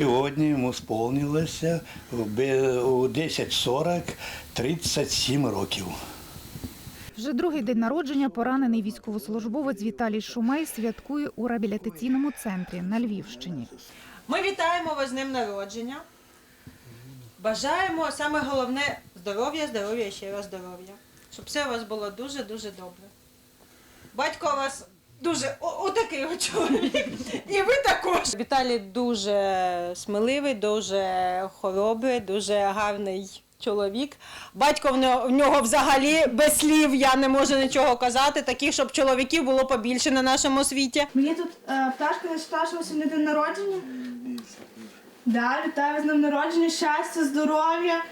Сьогодні йому сповнилося у 10.40 37 років. Вже другий день народження поранений військовослужбовець Віталій Шумей святкує у реабілітаційному центрі на Львівщині. Ми вітаємо вас з днем народження. Бажаємо саме головне здоров'я, здоров'я і ще раз здоров'я. Щоб все у вас було дуже-дуже добре. Батько вас дуже о- отакий от чоловік. І ви також. Віталій дуже сміливий, дуже хоробрий, дуже гарний чоловік. Батько в нього, в нього взагалі без слів, я не можу нічого казати, таких, щоб чоловіків було побільше на нашому світі. Мені тут е, пташка зачитала, що сьогодні день народження. Да, вітаю з днем народження, щастя, здоров'я,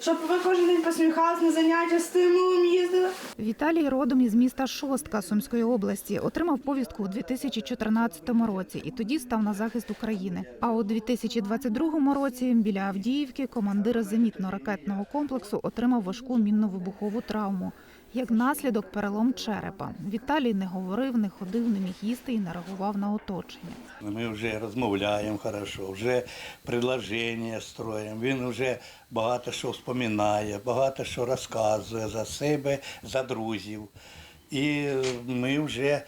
щоб ви кожен день посміхались на заняття, стимулом їздили. Віталій родом із міста Шостка Сумської області. Отримав повістку у 2014 році і тоді став на захист України. А у 2022 році біля Авдіївки командир зенітно-ракетного комплексу отримав важку мінно-вибухову травму. Як наслідок перелом черепа. Віталій не говорив, не ходив, не міг їсти і не реагував на оточення. Ми вже розмовляємо хорошо, вже предложення строїмо. Він вже багато що вспоминає, багато що розказує за себе, за друзів. І ми вже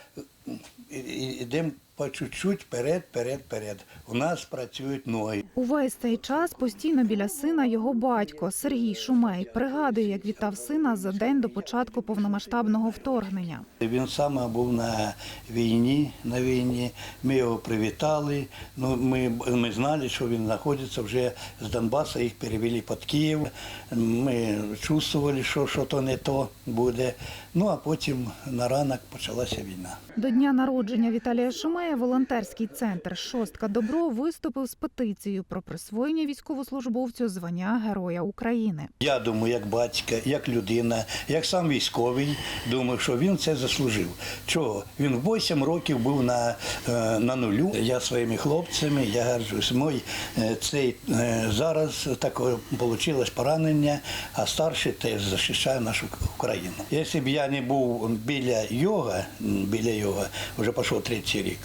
йдемо по чуть-чуть вперед, вперед, вперед. У нас працюють ноги. Увесь цей час постійно біля сина його батько Сергій Шумей пригадує, як вітав сина за день до початку повномасштабного вторгнення. Він саме був на війні, на війні. Ми його привітали. Ну, ми, ми знали, що він знаходиться вже з Донбасу, їх перевели під Київ. Ми чувствували, що що то не то буде. Ну а потім на ранок почалася війна. До дня народження Віталія Шумея волонтерський центр Шостка Добро виступив з петицією про присвоєння військовослужбовцю звання Героя України. Я думаю, як батько, як людина, як сам військовий, думаю, що він це заслужив. Чого? Він в 8 років був на, е, на нулю. Я своїми хлопцями, я горжусь. Мой е, цей е, зараз таке вийшло поранення, а старший теж захищає нашу Україну. Якщо б я не був біля його, біля його, вже пішов третій рік.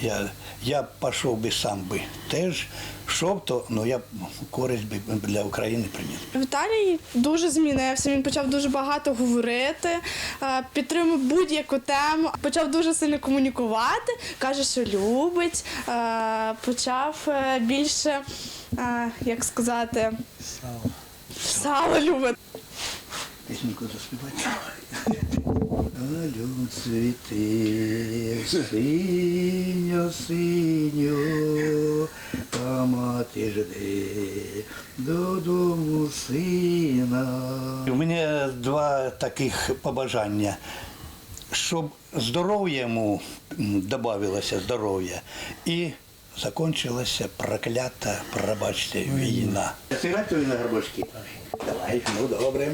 Я, я пішов би сам би теж, щоб то, ну я б користь би для України приніс. Віталій дуже змінився. Він почав дуже багато говорити, е, підтримав будь-яку тему, почав дуже сильно комунікувати, каже, що любить, е, почав е, більше, як сказати, сало любить. Пісеньку заспівати. Алю цвіти, синьо, синьо, а мати жде додому сина. У мене два таких побажання. Щоб здоров'я йому додавалося здоров'я і закончилася проклята, пробачте, війна. Сыграть на горбочки? Давай, ну добре.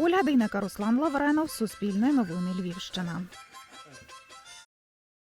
Ольга Дейнека, Руслан Лавренов, Суспільне новини Львівщина.